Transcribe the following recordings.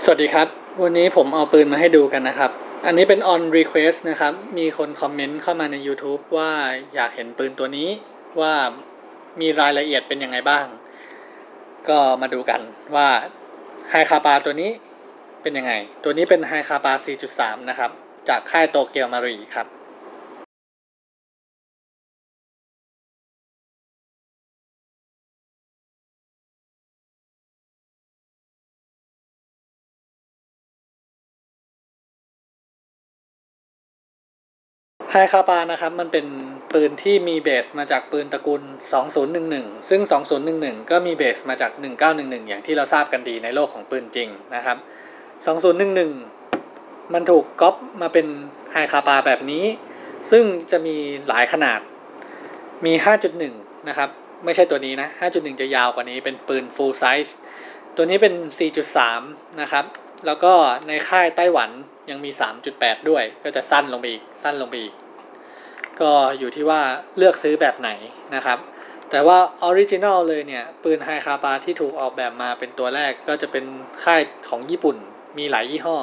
สวัสดีครับ วันนี้ผมเอาปืนมาให้ดูกันนะครับ อันนี้เป็น on request นะครับ มีคนคอมเมนต์เข้ามาใน YouTube ว่าอยากเห็นปืนตัวนี้ว่ามีรายละเอียดเป็นยังไงบ้าง ก็มาดูกันว่าไฮคาปาตัวนี้เป็นยังไง ตัวนี้เป็นไฮคาปา 4.3 นะครับ จากค่ายโตเกียวมารีครับ ไฮคาปานะครับมันเป็นปืนที่มีเบสมาจากปืนตระกูล 2011 ซึ่ง 2011 ก็มีเบสมาจาก 1911 อย่างที่เราทราบกันดีในโลกของปืนจริงนะครับ 2011 มันถูกก๊อปมาเป็นไฮคาปาแบบนี้ ซึ่งจะมีหลายขนาด มี 5.1 นะครับ ไม่ใช่ตัวนี้นะ 5.1 จะยาวกว่านี้เป็นปืน full size ตัวนี้เป็น 4.3 นะครับ แล้วก็ในค่ายไต้หวันยังมี 3.8 ด้วย ก็จะสั้นลงไปอีก สั้นลงไปอีก ก็อยู่ที่ว่าเลือกซื้อแบบไหนนะครับ แต่ว่าออริจินัลเลยเนี่ย ปืนไฮคาปาที่ถูกออกแบบมาเป็นตัวแรกก็จะเป็นค่ายของญี่ปุ่น มีหลายยี่ห้อ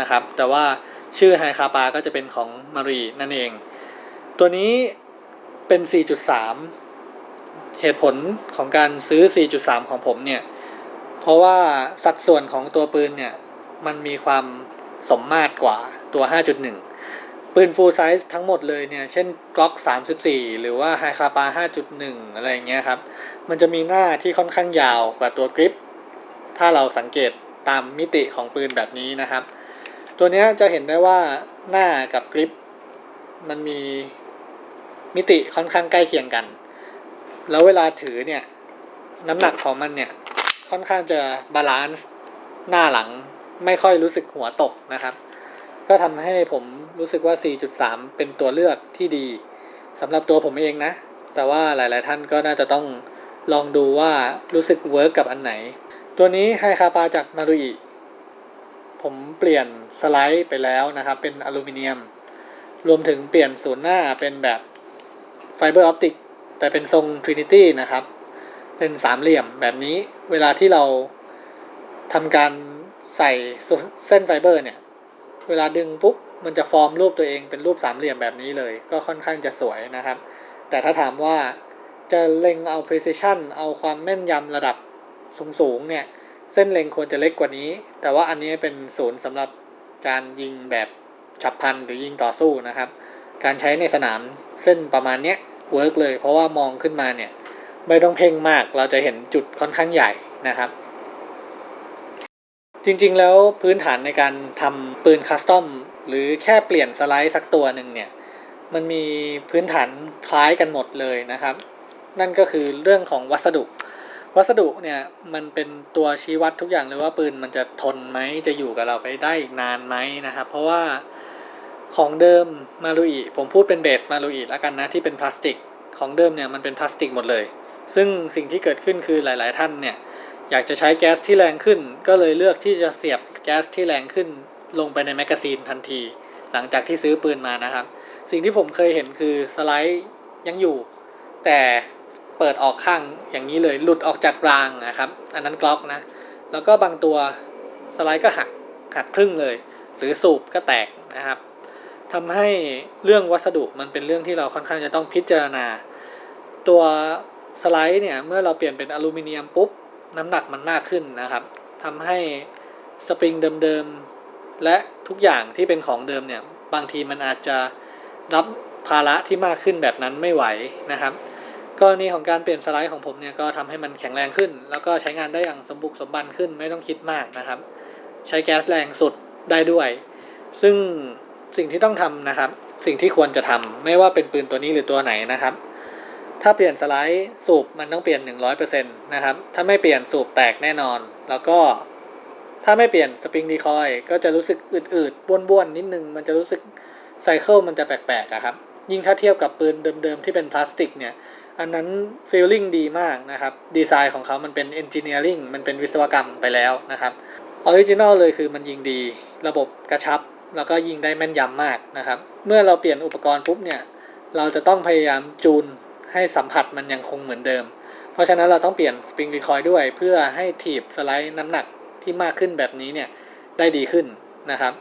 นะครับ แต่ว่าชื่อไฮคาปาก็จะเป็นของมารีนั่นเอง ตัวนี้เป็น 4.3 เหตุผลของการซื้อ 4.3 ของผมเนี่ย เพราะว่าสัดส่วนของตัวปืนเนี่ย มันมีความสมมาตรกว่าตัว 5.1 ปืน full size ทั้งหมดเลยเนี่ย เช่น Glock 34 หรือว่า h i k a p a 5.1 อะไรอย่างเงี้ยครับ มันจะมีหน้าที่ค่อนข้างยาวกว่าตัวกริป ถ้าเราสังเกตตามมิติของปืนแบบนี้นะครับ ตัวเนี้ยจะเห็นได้ว่าหน้ากับกริป มันมีมิติค่อนข้างใกล้เคียงกัน แล้วเวลาถือเนี่ย น้ำหนักของมันเนี่ย ค่อนข้างจะบาลานซ์หน้าหลัง ไม่ค่อยรู้สึกหัวตกนะครับ ก็ทำให้ผมรู้สึกว่า 4.3 เป็นตัวเลือกที่ดีสำหรับตัวผมเองนะ แต่ว่าหลาย ๆ ท่านก็น่าจะต้องลองดูว่ารู้สึกเวิร์กกับอันไหน ตัวนี้ไฮคาปาจากมารุอิผมเปลี่ยนสไลด์ไปแล้วนะครับ เป็นอลูมิเนียม รวมถึงเปลี่ยนศูนย์หน้าเป็นแบบไฟเบอร์ออปติกแต่เป็นทรง Trinity นะครับ เป็นสามเหลี่ยมแบบนี้เวลาที่เราทำการ ใส่เส้นไฟเบอร์เนี่ย เวลาดึงปุ๊บมันจะฟอร์มรูปตัวเองเป็นรูปสามเหลี่ยมแบบนี้เลย ก็ค่อนข้างจะสวยนะครับ แต่ถ้าถามว่าจะเล็งเอา precision เอาความแม่นยำระดับสูงๆเนี่ย เส้นเล็งควรจะเล็กกว่านี้ แต่ว่าอันนี้เป็นศูนย์สำหรับการยิงแบบฉับพลันหรือยิงต่อสู้นะครับ การใช้ในสนามเส้นประมาณเนี้ยเวิร์กเลย เพราะว่ามองขึ้นมาเนี่ย ไม่ต้องเพ่งมากเราจะเห็นจุดค่อนข้างใหญ่นะครับ จริงๆ แล้วพื้นฐานในการทำปืนคัสตอมหรือแค่เปลี่ยนสไลด์สักตัวหนึ่งเนี่ย มันมีพื้นฐานคล้ายกันหมดเลยนะครับ นั่นก็คือเรื่องของวัสดุ วัสดุเนี่ยมันเป็นตัวชี้วัดทุกอย่างเลยว่าปืนมันจะทนไหมจะอยู่กับเราไปได้อีกนานไหมนะครับ เพราะว่าของเดิมมารุอิผมพูดเป็นเบสมารุอิแล้วกันนะที่เป็นพลาสติก ของเดิมเนี่ยมันเป็นพลาสติกหมดเลย ซึ่งสิ่งที่เกิดขึ้นคือหลาย ๆ ท่านเนี่ย อยากจะใช้แก๊สที่แรงขึ้น ก็เลยเลือกที่จะเสียบแก๊สที่แรงขึ้น ลงไปในแมกกาซีนทันที หลังจากที่ซื้อปืนมานะครับ สิ่งที่ผมเคยเห็นคือสไลด์ยังอยู่ แต่เปิดออกข้างอย่างนี้เลยหลุดออกจากรางนะครับ อันนั้นกล็อกนะ แล้วก็บางตัวสไลด์ก็หักหักครึ่งเลย หรือสูบก็แตกนะครับทำให้เรื่องวัสดุมันเป็นเรื่องที่เราค่อนข้างจะต้องพิจารณา ตัวสไลด์เนี่ยเมื่อเราเปลี่ยนเป็นอลูมิเนียมปุ๊บ น้ำหนักมันมากขึ้นนะครับทำให้สปริงเดิมๆ และทุกอย่างที่เป็นของเดิมเนี่ย บางทีมันอาจจะรับภาระที่มากขึ้นแบบนั้นไม่ไหวนะครับกรณีของการเปลี่ยนสไลด์ของผมเนี่ยก็ทำให้มันแข็งแรงขึ้น แล้วก็ใช้งานได้อย่างสมบุกสมบันขึ้นไม่ต้องคิดมากนะครับ ใช้แก๊สแรงสุดได้ด้วย ซึ่งสิ่งที่ต้องทำนะครับ สิ่งที่ควรจะทำไม่ว่าเป็นปืนตัวนี้หรือตัวไหนนะครับ ถ้าเปลี่ยนสไลด์สูบมันต้องเปลี่ยน 100%นะครับ ถ้าไม่เปลี่ยนสูบแตกแน่นอน แล้วก็ถ้าไม่เปลี่ยนสปริงดีคอยก็จะรู้สึกอืดๆบ้วนๆนิดนึง มันจะรู้สึกไซเคิลมันจะแปลกๆอะครับ ยิ่งถ้าเทียบกับปืนเดิมๆที่เป็นพลาสติกเนี่ย อันนั้นฟีลลิ่งดีมากนะครับ ดีไซน์ของเขามันเป็นเอนจิเนียริงมันเป็นวิศวกรรมไปแล้วนะครับออริจินอลเลยคือมันยิงดี ระบบกระชับ แล้วก็ยิงได้แม่นยำมากนะครับ เมื่อเราเปลี่ยนอุปกรณ์ปุ๊บเนี่ย เราจะต้องพยายามจูน ให้สัมผัสมันยังคงเหมือนเดิม เพราะฉะนั้นเราต้องเปลี่ยนสปริงรีคอยด้วย เพื่อให้ถีบสไลด์น้ำหนักที่มากขึ้นแบบนี้เนี่ยได้ดีขึ้นนะครับ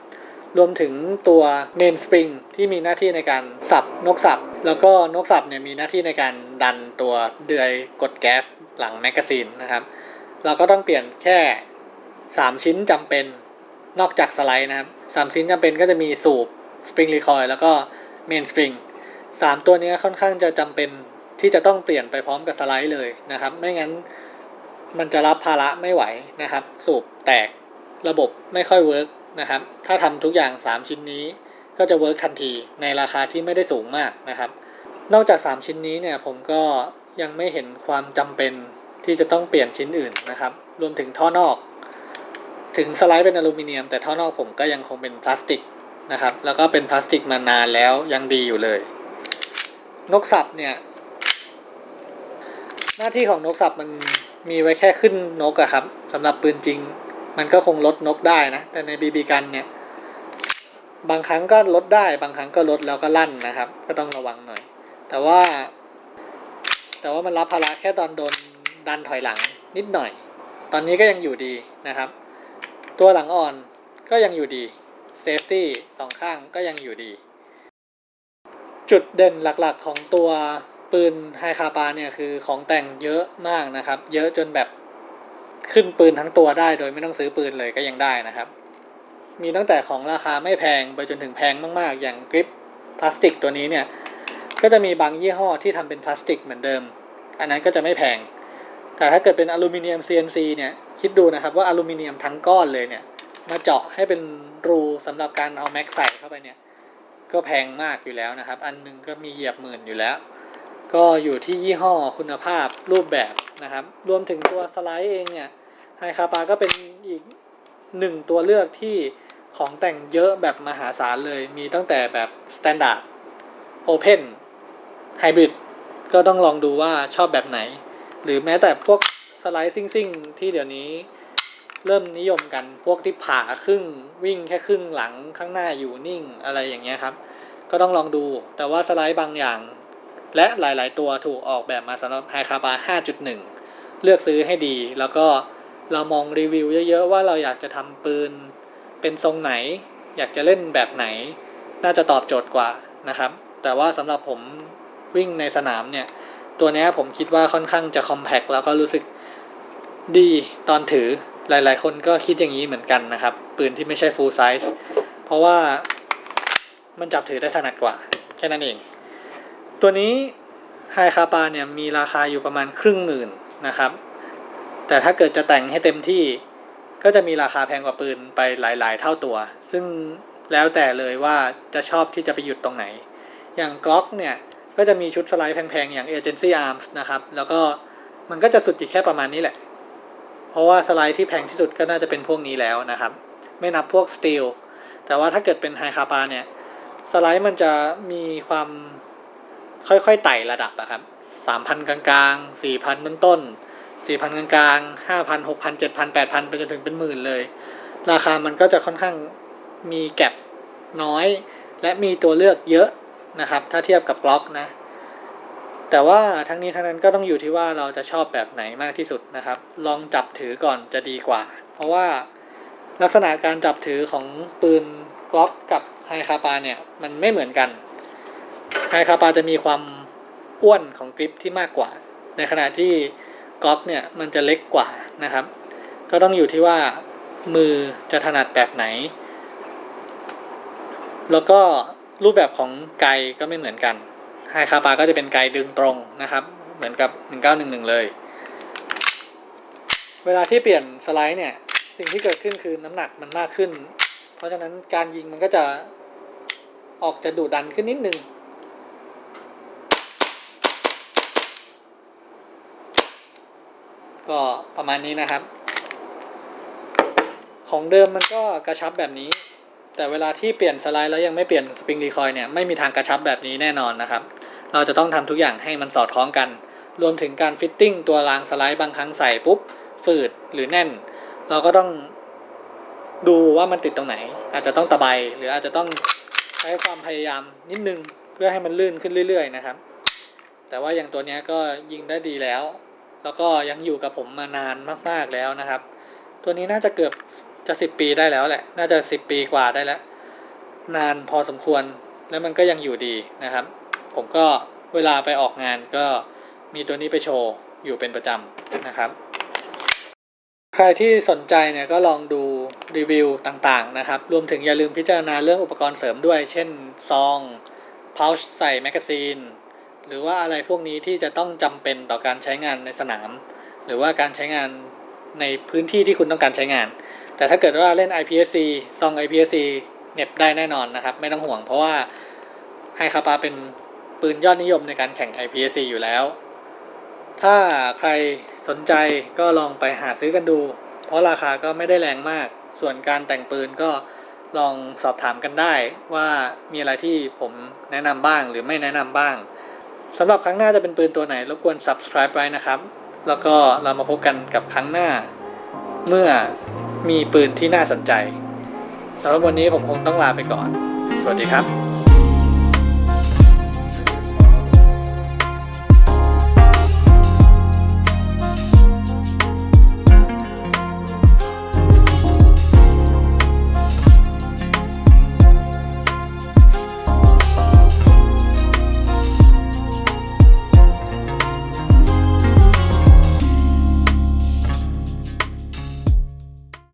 รวมถึงตัวเมนสปริงที่มีหน้าที่ในการสับนกสับ แล้วก็นกสับเนี่ยมีหน้าที่ในการดันตัวเดือยกดแก๊สหลังแมกกาซีนนะครับ เราก็ต้องเปลี่ยนแค่ 3 ชิ้นจำเป็นนอกจากสไลด์นะครับ3ชิ้นจำเป็นก็จะมีสูบสปริงรีคอยแล้วก็เมนสปริงสามตัวนี้ค่อนข้างจะจำเป็น ที่จะต้องเปลี่ยนไปพร้อมกับสไลด์เลยนะครับ ไม่งั้นมันจะรับภาระไม่ไหวนะครับ สูบแตกระบบไม่ค่อยเวิร์กนะครับ ถ้าทำทุกอย่าง 3 ชิ้นนี้ก็จะเวิร์กทันทีในราคาที่ไม่ได้สูงมากนะครับ นอกจาก 3 ชิ้นนี้เนี่ยผมก็ยังไม่เห็นความจำเป็นที่จะต้องเปลี่ยนชิ้นอื่นนะครับ รวมถึงท่อนอก ถึงสไลด์เป็นอลูมิเนียม แต่ท่อนอกผมก็ยังคงเป็นพลาสติกนะครับ แล้วก็เป็นพลาสติกมานานแล้วยังดีอยู่เลย นกสับเนี่ย หน้าที่ของนกสับมันมีไว้แค่ขึ้นนกอะครับสำหรับปืนจริง มันก็คงลดนกได้นะ แต่ในบีบีกันเนี่ย บางครั้งก็ลดได้ บางครั้งก็ลดแล้วก็ลั่นนะครับ ก็ต้องระวังหน่อย แต่ว่า แต่ว่ามันรับภาระแค่ตอนโดนดันถอยหลังนิดหน่อย ตอนนี้ก็ยังอยู่ดีนะครับ ตัวหลังอ่อนก็ยังอยู่ดีเซฟตี้สองข้างก็ยังอยู่ดี จุดเด่นหลักๆของตัว ปืนไฮคาปาเนี่ยคือของแต่งเยอะมากนะครับ เยอะจนแบบขึ้นปืนทั้งตัวได้โดยไม่ต้องซื้อปืนเลยก็ยังได้นะครับ มีตั้งแต่ของราคาไม่แพงไปจนถึงแพงมาก ๆ อย่างกริปพลาสติกตัวนี้เนี่ยก็จะมีบางยี่ห้อที่ทำเป็นพลาสติกเหมือนเดิม อันนั้นก็จะไม่แพง แต่ถ้าเกิดเป็นอลูมิเนียม CNC เนี่ยคิดดูนะครับว่าอลูมิเนียมทั้งก้อนเลยเนี่ยมาเจาะให้เป็นรูสำหรับการเอาแม็กใส่เข้าไปเนี่ยก็แพงมากอยู่แล้วนะครับ อันหนึงก็มีเหยียบหมื่นอยู่แล้ว ก็อยู่ที่ยี่ห้อคุณภาพรูปแบบนะครับ รวมถึงตัวสไลด์เองเนี่ยไฮคาปาก็เป็นอีกหนึ่งตัวเลือกที่ของแต่งเยอะแบบมหาศาลเลย มีตั้งแต่แบบ Standard Open Hybrid ก็ต้องลองดูว่าชอบแบบไหน หรือแม้แต่พวกสไลด์ซิ่งๆ ที่เดี๋ยวนี้เริ่มนิยมกันพวกที่ผ่าครึ่งวิ่งแค่ครึ่งหลังข้างหน้าอยู่นิ่งอะไรอย่างเงี้ยครับ ก็ต้องลองดู แต่ว่าสไลด์บางอย่าง และหลาย ๆ ตัวถูกออกแบบมาสำหรับไฮคาบา5.1 เลือกซื้อให้ดี แล้วก็เรามองรีวิวเยอะ ๆ ว่าเราอยากจะทำปืนเป็นทรงไหน อยากจะเล่นแบบไหน น่าจะตอบโจทย์กว่านะครับ แต่ว่าสำหรับผมวิ่งในสนามเนี่ย ตัวนี้ผมคิดว่าค่อนข้างจะคอมแพคแล้วก็รู้สึกดีตอนถือหลายๆ คนก็คิดอย่างนี้เหมือนกันนะครับ ปืนที่ไม่ใช่ full size เพราะว่ามันจับถือได้ถนัดกว่า แค่นั้นเอง ตัวนี้ไฮคาปาเนี่ยมีราคาอยู่ประมาณครึ่งหมื่นนะครับ แต่ถ้าเกิดจะแต่งให้เต็มที่ก็จะมีราคาแพงกว่าปืนไปหลาย ๆ เท่าตัว ซึ่งแล้วแต่เลยว่าจะชอบที่จะไปหยุดตรงไหน อย่างกล็อกเนี่ยก็จะมีชุดสไลด์แพง ๆ อย่าง Agency Arms นะครับ แล้วก็มันก็จะสุดอยู่แค่ประมาณนี้แหละ เพราะว่าสไลด์ที่แพงที่สุดก็น่าจะเป็นพวกนี้แล้วนะครับ ไม่นับพวกสตีลแต่ว่าถ้าเกิดเป็นไฮคาปาเนี่ย สไลด์มันจะมีความ ค่อยๆไต่ระดับอะครับสามพันกลางๆสี่พันต้นๆสี่พันกลางๆห้าพันหกพันเจ็ดพันแปดพันไปจนถึงเป็นหมื่นเลย ราคามันก็จะค่อนข้างมีแก็บน้อย และมีตัวเลือกเยอะนะครับ ถ้าเทียบกับบล็อกนะ แต่ว่าทั้งนี้ทั้งนั้นก็ต้องอยู่ที่ว่าเราจะชอบแบบไหนมากที่สุดนะครับ ลองจับถือก่อนจะดีกว่า เพราะว่าลักษณะการจับถือของปืนกล็อกกับไฮคาปาเนี่ย มันไม่เหมือนกัน ไฮคาปาจะมีความอ้วนของกริปที่มากกว่า ในขณะที่กล็อกเนี่ยมันจะเล็กกว่านะครับ ก็ต้องอยู่ที่ว่ามือจะถนัดแบบไหน แล้วก็รูปแบบของไกก็ไม่เหมือนกันไฮคาปาก็จะเป็นไกดึงตรงนะครับ เหมือนกับ 1911 เลย เวลาที่เปลี่ยนสไลด์เนี่ย สิ่งที่เกิดขึ้นคือน้ำหนักมันมากขึ้น เพราะฉะนั้นการยิงมันก็จะออกจะดุดันขึ้นนิดนึง ก็ประมาณนี้นะครับ ของเดิมมันก็กระชับแบบนี้ แต่เวลาที่เปลี่ยนสไลด์แล้วยังไม่เปลี่ยนสปริงรีคอยเนี่ยไม่มีทางกระชับแบบนี้แน่นอนนะครับ เราจะต้องทำทุกอย่างให้มันสอดคล้องกัน รวมถึงการฟิตติ้งตัวรางสไลด์บางครั้งใส่ปุ๊บฝืดหรือแน่น เราก็ต้องดูว่ามันติดตรงไหน อาจจะต้องตะไบหรืออาจจะต้องใช้ความพยายามนิดนึงเพื่อให้มันลื่นขึ้นเรื่อย ๆ นะครับ แต่ว่าอย่างตัวนี้ก็ยิงได้ดีแล้ว แล้วก็ยังอยู่กับผมมานานมาก ๆแล้วนะครับ ตัวนี้น่าจะเกือบจะสิบปีได้แล้วแหละ น่าจะสิบปีกว่าได้แล้ว นานพอสมควรแล้วมันก็ยังอยู่ดีนะครับ ผมก็เวลาไปออกงานก็มีตัวนี้ไปโชว์อยู่เป็นประจำนะครับ ใครที่สนใจเนี่ยก็ลองดูรีวิวต่างๆนะครับ รวมถึงอย่าลืมพิจารณาเรื่องอุปกรณ์เสริมด้วย เช่นซองพาวช์ใส่แมกกาซีน หรือว่าอะไรพวกนี้ที่จะต้องจำเป็นต่อการใช้งานในสนาม หรือว่าการใช้งานในพื้นที่ที่คุณต้องการใช้งาน แต่ถ้าเกิดว่าเล่น IPSC ซอง IPSC เน็บได้แน่นอนนะครับ ไม่ต้องห่วงเพราะว่าไฮคาปาเป็นปืนยอดนิยมในการแข่ง IPSC อยู่แล้ว ถ้าใครสนใจก็ลองไปหาซื้อกันดู เพราะราคาก็ไม่ได้แรงมาก ส่วนการแต่งปืนก็ลองสอบถามกันได้ว่ามีอะไรที่ผมแนะนำบ้างหรือไม่แนะนำบ้าง สำหรับครั้งหน้าจะเป็นปืนตัวไหนรบกวน subscribe ไว้นะครับ แล้วก็เรามาพบกันกับครั้งหน้า เมื่อมีปืนที่น่าสนใจสำหรับวันนี้ผมคงต้องลาไปก่อน สวัสดีครับ